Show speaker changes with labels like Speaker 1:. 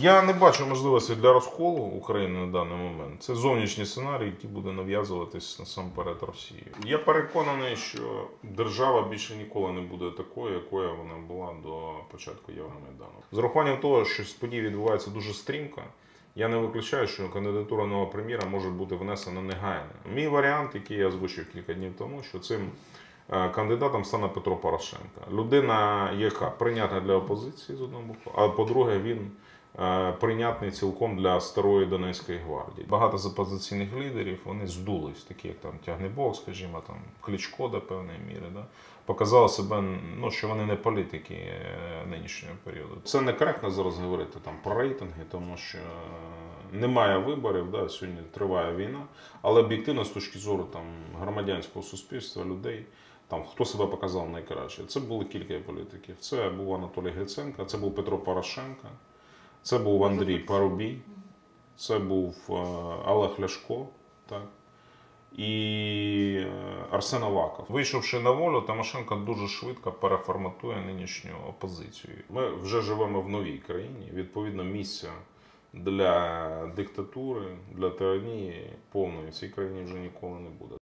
Speaker 1: Я не бачу можливості для розколу України на даний момент. Це зовнішній сценарій, який буде нав'язуватись насамперед Росії. Я переконаний, що держава більше ніколи не буде такою, якою вона була до початку Євромайдану. З урахуванням того, що події відбуваються дуже стрімко. Я не виключаю, що кандидатура нового прем'єра може бути внесена негайно. Мій варіант, який я озвучив кілька днів тому, що цим е, кандидатом стане Петро Порошенко. Людина, яка прийнятна для опозиції з одного боку, а по-друге, він прийнятний цілком для старої Донецької гвардії. Багато з опозиційних лідерів вони здулись, такі як там Тягнебок, скажімо, там Кличко до певної міри. Да? Показали себе, ну, що вони не політики е, нинішнього періоду. Це некоректно зараз говорити там про рейтинги, тому що е, немає виборів. Да? Сьогодні триває війна, але об'єктивно з точки зору там громадянського суспільства, людей. Там хто себе показав найкраще? Це були кілька політиків. Це був Анатолій Гриценко, це був Петро Порошенко, це був Андрій Парубій, це був е, Олег Ляшко, так. І е, Арсен Аваков. Вийшовши на волю, Тимошенко дуже швидко переформатує нинішню опозицію. Ми вже живемо в новій країні. Відповідно, місця для диктатури, для тиранії повної в цій країні вже ніколи не буде.